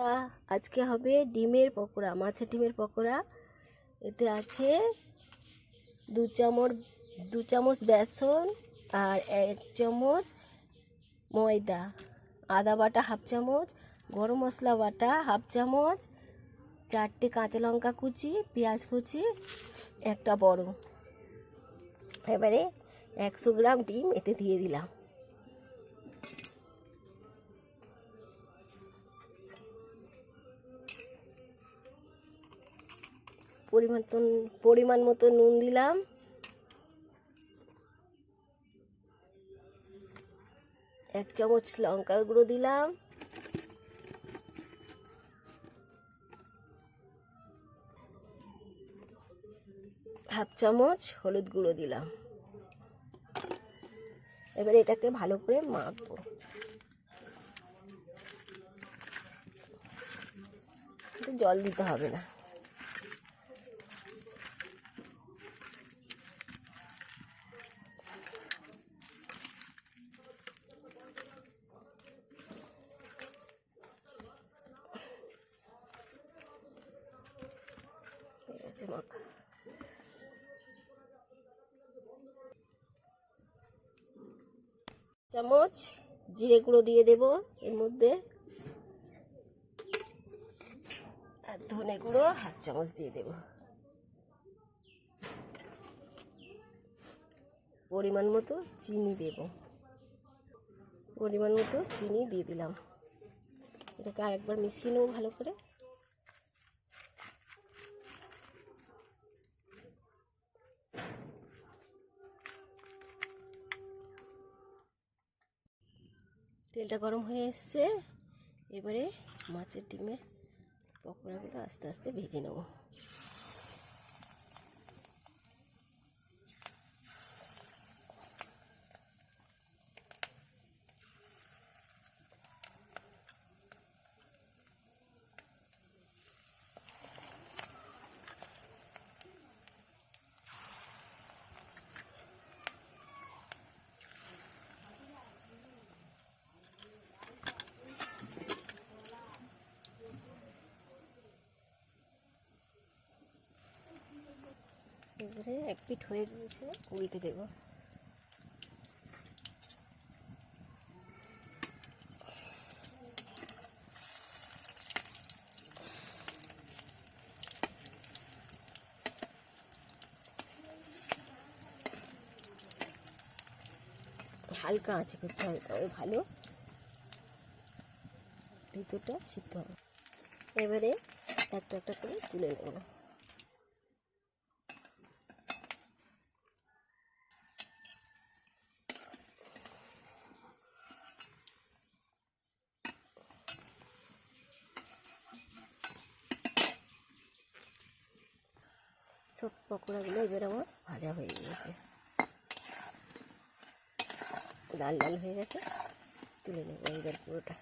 বন্ধুরা, আজকে হবে ডিমের পকোড়া মাছের ডিমের পকোড়া। এতে আছে দু চামচ দু চামচ বেসন আর এক চামচ ময়দা আদা বাটা হাফ চামচ গরম মশলা বাটা হাফ চামচ চারটে কাঁচা লঙ্কা কুচি পেঁয়াজ কুচি একটা বড়। এবারে একশো গ্রাম ডিম এতে দিয়ে দিলাম। পরিমাণ পরিমাণ মতো নুন দিলাম। এক চামচ লঙ্কার গুঁড়ো দিলাম। হাফ চামচ হলুদ গুঁড়ো দিলাম। এবার এটাকে ভালো করে মাখবো। জল দিতে হবে না। মাখা চামচ, জিরে গুঁড়ো দিয়ে দেব এর মধ্যে। আর ধনে গুঁড়ো, হাফ চামচ দিয়ে দেব। পরিমাণ মতো চিনি দেব। পরিমাণ মতো চিনি দিয়ে দিলাম। এটাকে আরেকবার মিশিয়ে নেব ভালো করে। তেলটা গরম হয়ে এসছে। এবারে মাছের ডিমে পকোড়াগুলো আস্তে আস্তে ভেজে নেব। এবারে এক পিঠ হয়ে গিয়েছে, উল্টে দেব। হালকা আছে করতে হবে, তবে ভালো। ভিতরটা সিদ্ধ হবে। এবারে একটা একটা করে তুলে নেব। সব পকোড়াগুলো এবার আমার ভাজা হয়ে গিয়েছে লাল লাল হয়ে গেছে, তুলে নেব এবার পুরোটা।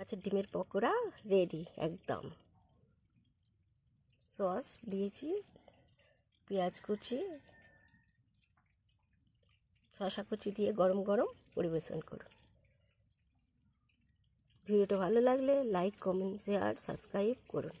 আচ্ছা ডিমের পকোড়া রেডি একদম। সস দিয়েছি, পেঁয়াজ কুচি শশা কুচি দিয়ে গরম গরম পরিবেশন করুন। ভিডিওটা ভালো লাগলে লাইক কমেন্ট শেয়ার সাবস্ক্রাইব করুন।